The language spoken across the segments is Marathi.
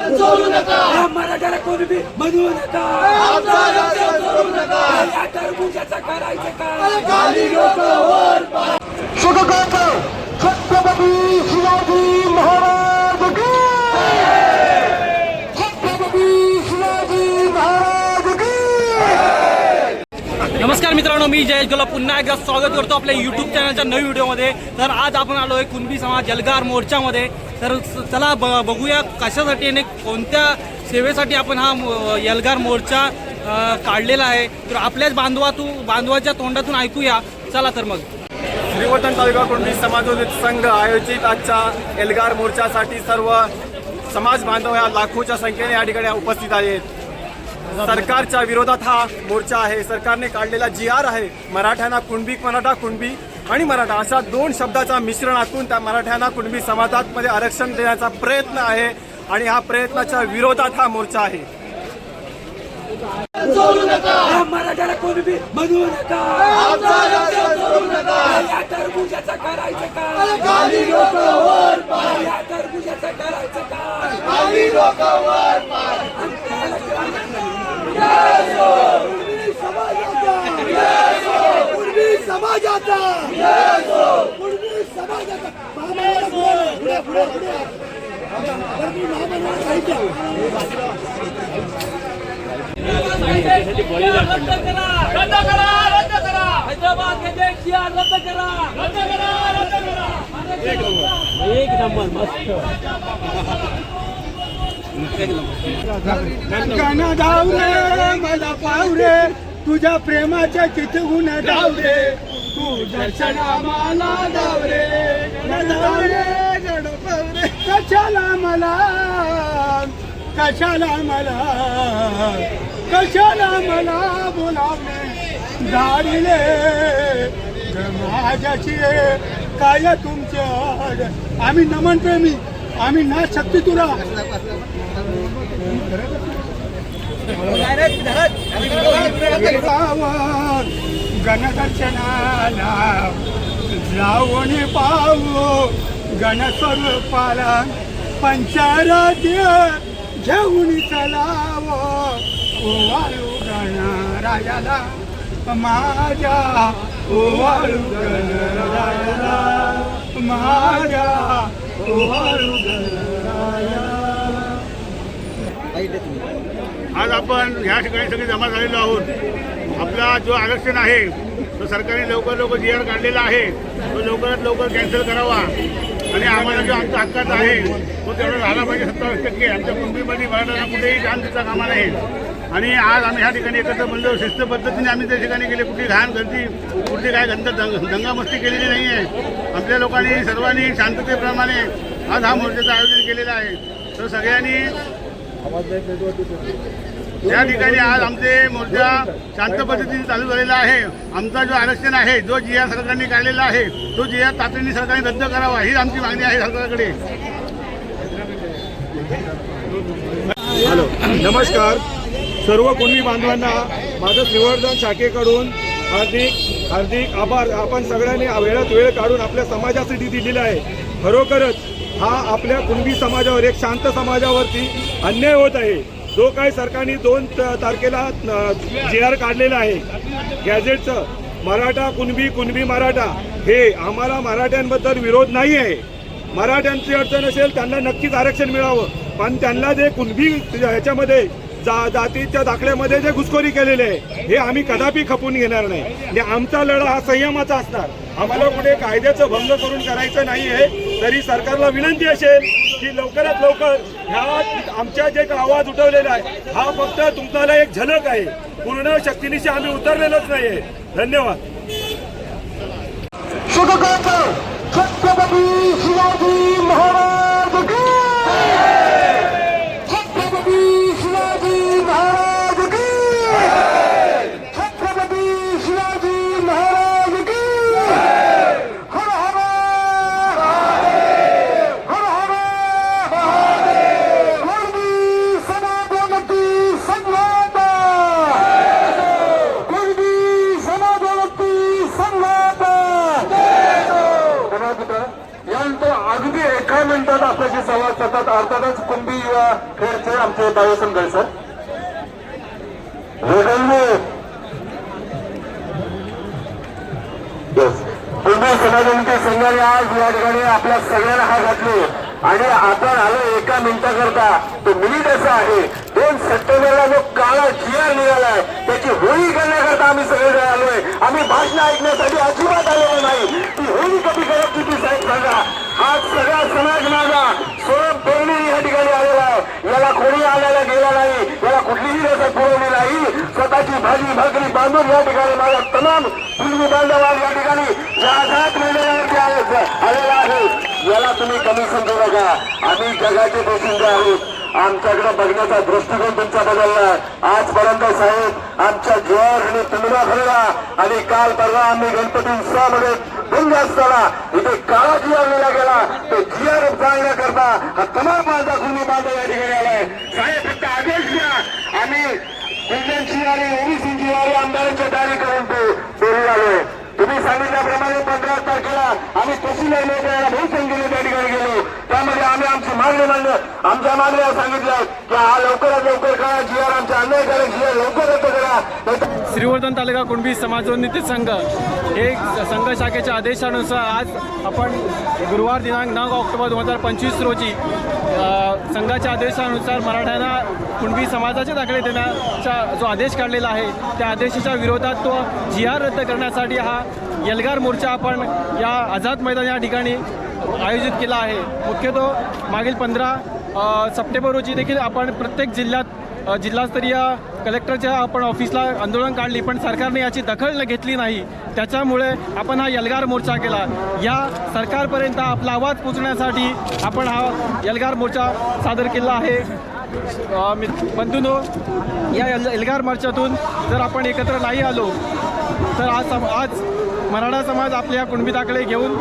या मराठ्याला कोणी बी म्हणू नका या टरबुजाचं करायचं काय सुखकर छत्रपती शिवाजी महाराज की छत्रपती शिवाजी महाराज की नमस्कार मित्रांनो मी जयेश गोला. पुन्हा एकदा स्वागत करतो आपल्या यूट्यूब चॅनलच्या नवीन व्हिडिओमध्ये. तर आज आपण आलो आहे कुणबी समाज जलगार मोर्चामध्ये. तर चला ब बघूया कशासाठी आणि कोणत्या सेवेसाठी आपण हा यलगार मोर्चा काढलेला आहे. तर आपल्याच बांधवातून बांधवाच्या तोंडातून ऐकूया. चला तर मग. श्रीवर्धन तालुका कुणबी समाजोदित संघ आयोजित आजच्या एल्गार मोर्चासाठी सर्व समाज बांधव या लाखोच्या संख्येने या ठिकाणी उपस्थित आहेत. सरकारच्या विरोधात हा मोर्चा आहे. सरकारने काढलेला जी आर आहे मराठ्यांना कुणबी मराठा कुणबी आणि मराठा अशा दोन शब्दाच्या मिश्रणातून त्या मराठ्यांना कुणबी समाजात मध्ये आरक्षण देण्याचा प्रयत्न आहे आणि हा प्रयत्नाच्या विरोधात हा मोर्चा आहे. मराठ्याला नका! टरबुजाचं काय? टरबुजाचं करायचं काय? समाजाचा कुणबी समाजाचा पुढे पुढे पुढे. तर मी साहित्य हैदराबाद रद्द करा एक नंबर मस्त गाणं धाव रे मला पाव रे तुझ्या प्रेमाच्या चितगुण धाव रे. तू दर्शना मला धाव रे धाव रे गणपव रे कशाला मला कशाला मला कशाला मला बोलावले दारिले माझ्याशी काय तुमच्या आम्ही नमन प्रेमी आम्ही ना शक्ती तुला. गणदर्शनाला जाऊन पाहू गणस्वरूपाला पंचाराध्य घेऊन चलाव. ओवाळू गणरायाला माझ्या ओवाळू गणरायाला माझ्या ओवाळू गणराया आज आपण ह्या ठिकाणी सगळे जमा झालेलो आहोत. आपला जो आरक्षण आहे तो सरकारने लवकर लवकर जी आर काढलेला आहे तो लवकरात लवकर कॅन्सल करावा. आणि आम्हाला जो आमचा हक्काचा आहे तो तेवढा झाला पाहिजे सत्तावीस टक्के. आमच्या कुटुंबीमध्ये मराठा कुठेही जाण देता कामा नाही आणि आज आम्ही ह्या ठिकाणी एकत्र बनलो शिस्त पद्धतीने आम्ही त्या ठिकाणी गेले कुठली घाण गर्दी कुठली काय गंध दंग दंगामस्ती केलेली नाही आहे आपल्या लोकांनी सर्वांनी शांततेप्रमाणे आज हा मोर्चाचं आयोजन केलेलं आहे. तर सगळ्यांनी या ठिकाणी आज आमचे मोर्चा शांत पद्धतीने चालू झालेला आहे. आमचा जो आरक्षण आहे जो जी आर सरकारने काढलेला आहे तो जी आर तातडीने सरकारने रद्द करावा हीच आमची मागणी आहे सरकारकडे. हॅलो नमस्कार. सर्व कुणबी बांधवांना माझं श्रीवर्धन शाखेकडून हार्दिक हार्दिक आभार. आपण सगळ्यांनी वेळात वेळ काढून आपल्या समाजासाठी दिलेला आहे. खरोखरच हा आपल्या कुणबी समाजावर एक शांत समाजावरती अन्याय होत आहे. जो काही सरकारने दोन त- तारखेला जी आर काढलेला आहे. गॅझेटचं. मराठा कुणबी कुणबी मराठा. हे आम्हाला मराठ्यांबद्दल विरोध नाही आहे. मराठ्यांची अडचण असेल त्यांना नक्कीच आरक्षण मिळावं. पण त्यांना जे कुणबी ह्याच्यामध्ये जा जातीच्या दाखल्यामध्ये जे घुसखोरी केलेली आहे हे आम्ही कदापि खपून घेणार नाही. आणि आमचा लढा हा संयमाचा असणार. आम्हाला कुठे कायद्याचं भंग करून करायचं नाही आहे तरी सरकारला विनंती असेल की लवकरात लवकर ह्या आमच्या जे काही आवाज उठवलेला आहे हा फक्त तुमच्याला एक झलक आहे. पूर्ण शक्तीनिशी आम्ही उतरलेलोच नाही आहे धन्यवाद छत्रपती शिवाजी महाराज की छत्रपती शिवाजी महाराज की छत्रपती शिवाजी महाराज की हर हर हर हर कुणबी समाजोन्नती संघात कुणबी समाजोन्नती संघात अगदी एका मिनिटात रायगडचे आमचे बायोसन सर. रेगल्वे कुंभी समाजांचे संघाने आज या ठिकाणी आपल्या सगळ्यांना हात घातले. आणि आपण आलो एका मिनिटाकरता. तो मिनिट असा आहे. दोन सप्टेंबरला जो काळा जिया निघालाय त्याची होळी करण्याकरता आम्ही सगळे आलोय. आम्ही भाषण ऐकण्यासाठी अजिबात आलेलो नाही ती होळी कधी करत होती साहेब सांगा हा सगळा समाज माझा सोळा पेरणी या ठिकाणी आलेला आहे याला कोणी आलेला गेला नाही याला कुठलीही रसद पुरवली नाही स्वतःची भाजी भाकरी बांधून या ठिकाणी माझ्या तमाम पूर्वी बांधव या ठिकाणी या आझाद मैदानावरती आलेला आहे. याला तुम्ही कमी समजू नका. आम्ही जगाचे पोशिंदे आहोत. आमच्याकडे बघण्याचा दृष्टिकोन तुमचा बदलला. आजपर्यंत साहेब आमच्या जोर आणि तुंबा भरला आणि काल परवा आम्ही गणपती उत्सवामध्ये भंग असताना इथे काळा जिया लिहिला गेला. तो जिआर जाळण्याकरता हा तमाम माझा कुणी बांधव या ठिकाणी आलाय. साहेब फक्त आदेश द्या. आम्ही इंडियनची आणि ओबीसीची वारी आमदारांच्या दारी करून ते बोलू आलोय तुम्ही सांगितल्याप्रमाणे पंधरा तारखेला आम्ही तहसील यायला बहुसंख्येने त्या ठिकाणी गेलो. त्यामध्ये आम्ही आमची मागणी मांडलं आमच्या मागण्या सांगितल्या की हा लवकरात लवकर करा. जी आर आमच्या अन्यायकारक जी आर लवकर रद्द करा. श्रीवर्धन तालुका कुणबी समाजोन्नती संघ हे संघ शाखेच्या आदेशानुसार आज आपण गुरुवार दिनांक नऊ ऑक्टोबर दोन हजार पंचवीस रोजी संघाच्या आदेशानुसार मराठ्यांना कुणबी समाजाचे दाखले देण्याचा जो आदेश काढलेला आहे त्या आदेशाच्या विरोधात तो जी आर रद्द करण्यासाठी हा यलगार मोर्चा आपण या आझाद मैदान या ठिकाणी आयोजित केला आहे. मुख्यतः मागील पंधरा सप्टेंबर रोजी देखील आपण प्रत्येक जिल्ह्यात जिल्हास्तरीय कलेक्टरच्या आपण ऑफिसला आंदोलन काढली पण सरकारने याची दखल घेतली नाही. त्याच्यामुळे आपण हा यलगार मोर्चा केला. या सरकारपर्यंत आपला आवाज पोचण्यासाठी आपण हा यलगार मोर्चा सादर केला आहे. बंधूनो या यल एल्गार मोर्चातून जर आपण एकत्र नाही आलो तर आज सम आज मराठा समाज आपल्या कुणबीताकडे घेऊन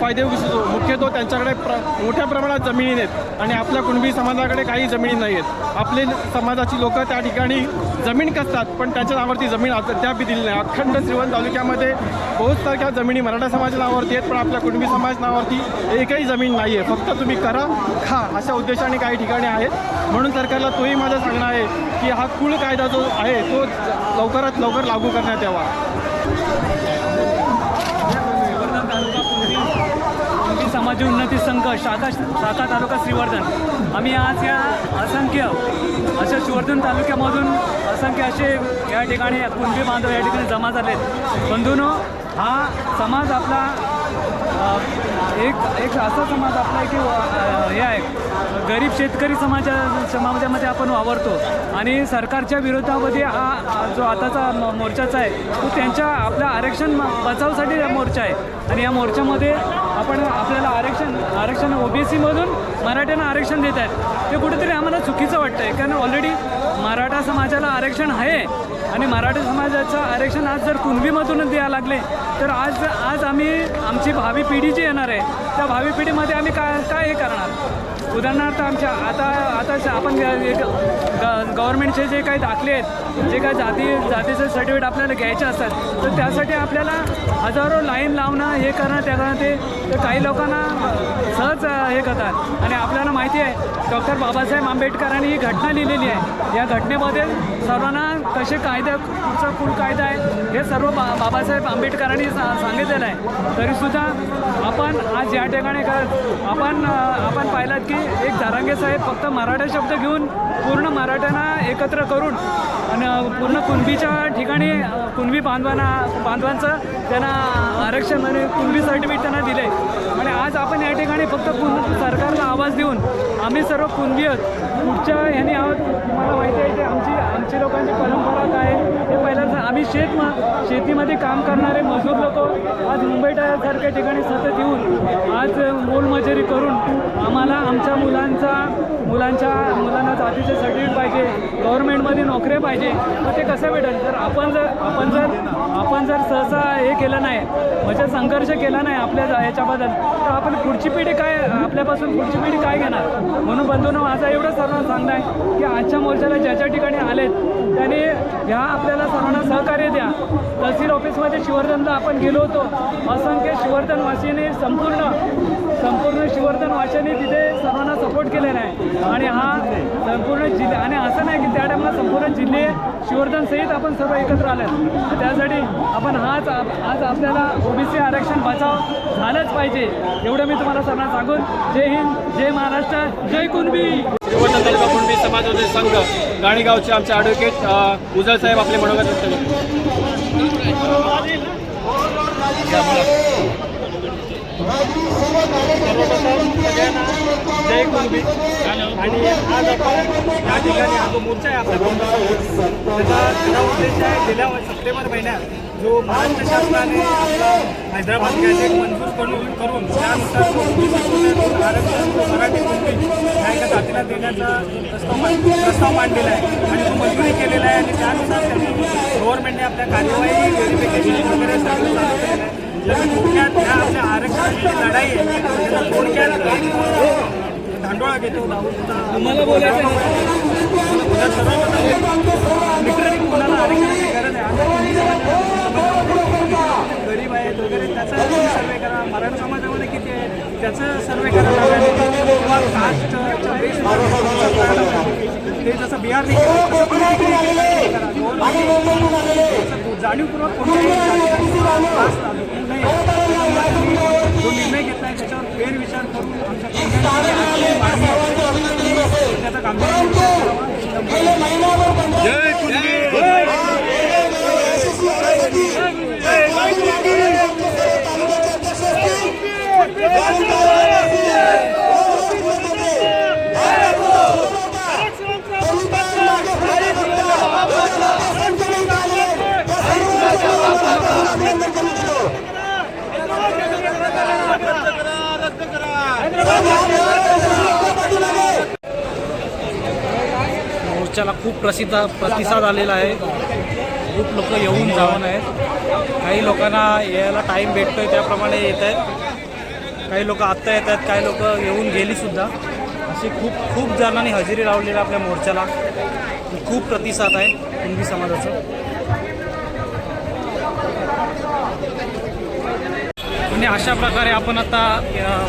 फायदे होऊ शकतो मुख्यतः त्यांच्याकडे प्र मोठ्या प्रमाणात जमिनी आहेत आणि आपल्या कुणबी समाजाकडे काही जमिनी नाही आहेत आपले समाजाची लोक त्या ठिकाणी जमीन कसतात पण त्यांच्या नावावरती जमीन अद्याप दिली नाही. अखंड श्रीवंत तालुक्यामध्ये बहुत सारख्या जमिनी मराठा समाज नावावरती आहेत पण आपल्या कुणबी समाज नावावरती एकही जमीन नाही आहे फक्त तुम्ही करा खा अशा उद्देशाने काही ठिकाणी आहेत. म्हणून सरकारला तोही माझं सांगणं आहे की हा कुळ कायदा जो आहे तो लवकरात लवकर लागू करण्यात यावा. समाज उन्नती संघ शाखा शाखा तालुका श्रीवर्धन. आम्ही आज या असंख्य अशा श्रीवर्धन तालुक्यामधून असंख्य असे या ठिकाणी कुणबी बांधव या ठिकाणी जमा झालेत. बंधूनो हा समाज आपला एक एक असा समाज आपला की हे आहे. गरीब शेतकरी समाजा समाजामध्ये आपण वावरतो. आणि सरकारच्या विरोधामध्ये हा जो आताचा मोर्चाचा आहे तो त्यांच्या आपल्या आरक्षण बचावसाठी हा मोर्चा आहे. आणि या मोर्चामध्ये आपण आपल्याला आरक्षण आरक्षण ओबीसीमधून मराठ्यांना आरक्षण देत आहेत. ते कुठेतरी आम्हाला चुकीचं वाटतं आहे कारण ऑलरेडी मराठा समाजाला आरक्षण आहे आणि मराठा समाजाचं आरक्षण आज जर कुणबीमधूनच द्यायला लागले तर आज आज आम्ही आमची भावी पिढी जी येणार आहे त्या भावी पिढीमध्ये आम्ही काय काय हे करणार? उदाहरणार्थ आमच्या आता आता एक ग गव्हर्नमेंटचे जे काही दाखले आहेत जे काही जाती जातीचं सर्टिफिकेट आपल्याला घ्यायचे असतात तर त्यासाठी आपल्याला हजारो लाईन लावणं हे करणं त्या करणं ते तर काही लोकांना सहज हे करतात. आणि आपल्याला माहिती आहे डॉक्टर बाबासाहेब आंबेडकरांनी ही घटना लिहिलेली आहे. या घटनेमध्ये सर्वांना कसे कायदे कुठचा कुल कायदा आहे हे सर्व बा बाबासाहेब आंबेडकरांनी सा सांगितलेलं आहे. तरीसुद्धा आपण आज या ठिकाणी कर आपण आपण पाहिलात की एक जारांगे साहेब फक्त मराठा शब्द घेऊन पूर्ण मराठ्यांना एकत्र करून आणि पूर्ण कुणबीच्या ठिकाणी कुणबी बांधवांना बांधवांचं त्यांना आरक्षण आणि कुणबी सर्टिफिकेट त्यांना दिले. आणि आज आपण या ठिकाणी फक्त कुण सरकारला आवाज देऊन आम्ही सर्व कुणबी आहोत. पुढच्या ह्याने आहोत. तुम्हाला माहिती आहे की आमची आमची लोकांची परंपरा काय आहे? हे पहिल्यांदा आम्ही शेत शेतीमध्ये काम करणारे मजूर लोक आज मुंबईसारख्या ठिकाणी सतत येऊन आज मोलमजुरी करून आम्हाला आमच्या मुलांचा मुलांच्या मुलांना जातीचे सर्टिफिकेट पाहिजे गव्हर्नमेंटमध्ये नोकऱ्या पाहिजे. मग ते कसं भेटेल? तर आपण जर आपण जर आपण जर सहसा हे केलं नाही म्हणजे संघर्ष केला नाही आपल्या ह्याच्याबद्दल तर आपण पुढची पिढी काय आपल्यापासून पुढची पिढी काय घेणार? म्हणून बंधून माझा एवढं सर्वांना सांगणं आहे की आजच्या मोर्चाला ज्याच्या ठिकाणी आलेत त्यांनी ह्या आपल्याला सर्वांना सहकार्य द्या. तहसील ऑफिसमध्ये शिवर्धनला आपण गेलो होतो. असंख्य शिवर्धनवासीने संपूर्ण संपूर्ण शिवर्धनवाशीन तिथे सर्वांना सपोर्ट केलेला आहे. आणि हा संपूर्ण जिल्हा आणि असं नाही की त्या टायमाला संपूर्ण जिल्हे शिवर्धन सहित आपण सर्व एकत्र आले त्यासाठी आपण हाच आज आपल्याला ओबीसी आरक्षण बचाव झालंच पाहिजे एवढं मी तुम्हाला सर्वांना सांगून जय हिंद जय महाराष्ट्र जय कुणबी श्रीवर्धन तालुका कुणबी समाजवादी संघ गाणीगावचे आमचे ॲडव्होकेट उजळ साहेब आपले मनोगत व्यक्त. जय कुंभी आणि आज आपण या ठिकाणी हा जो मोर्चा आहे आपला त्याचा खरा उद्देश आहे. गेल्या सप्टेंबर महिन्यात जो महाराष्ट्र शासनाने आपला हैदराबाद गॅजेट मंजूर करून करून त्यानुसार मराठी कुंभी ह्या जातीला देण्याचा प्रस्ताव प्रस्ताव मांडलेला आहे. आणि तो मंजूरही केलेला आहे. आणि त्यानुसार त्यांनी गव्हर्नमेंटने आपल्या कार्यवाही व्हेरिफिकेशन वगैरे सगळं चालू केलेलं आहे. जर थोडक्यात ह्या आपल्या आरक्षणाची लढाई आहे. थोडक्यात धांडोळा घेतो तुम्हाला बोलायचं गरीब आहेत वगैरे त्याचा सर्वे करा. मराठा समाजामध्ये किती आहे त्याचं सर्वे करायला ते जसं. याचं जाणीवपूर्वक त्याच्यावर फेरविचार करून आमच्या कल्याणाची मागणी आहे. त्याचा गांभीर्याने विचार करावा. जय कुणबी मोर्चाला खूप प्रसिद्ध प्रतिसाद आलेला आहे. खूप लोक येऊन जाऊन आहेत. काही लोकांना यायला टाईम भेटतोय त्याप्रमाणे येत आहेत. काही लोक आत्ता येत आहेत काही लोक येऊन गेली सुद्धा. अशी खूप खूप जणांनी हजेरी लावलेली आपल्या मोर्चाला. खूप प्रतिसाद आहे कुणबी समाजाचा. आणि अशा प्रकारे आपण आता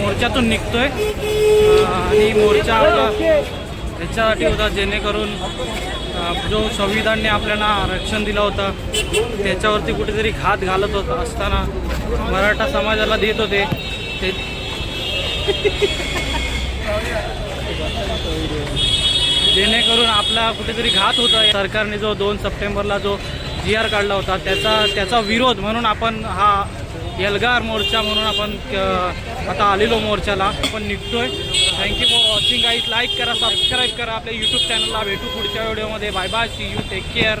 मोर्चातून निघतोय. आहे आणि मोर्चा ह्याच्यासाठी होता जेणेकरून जो संविधानने आपल्याला आरक्षण दिलं होतं त्याच्यावरती कुठेतरी घात घालत होत असताना मराठा समाजाला देत होते. ते जेणेकरून आपला कुठेतरी घात होता. सरकारने जो दोन सप्टेंबरला जो जी आर काढला होता त्याचा त्याचा विरोध म्हणून आपण हा एल्गार मोर्चा म्हणून आपण आता आलेलो मोर्चाला. आपण निघतोय. Thank you for watching guys like करा सबस्क्राईब करा. आपल्या यूट्यूब चॅनलला भेटू पुढच्या व्हिडिओमध्ये bye bye see you take care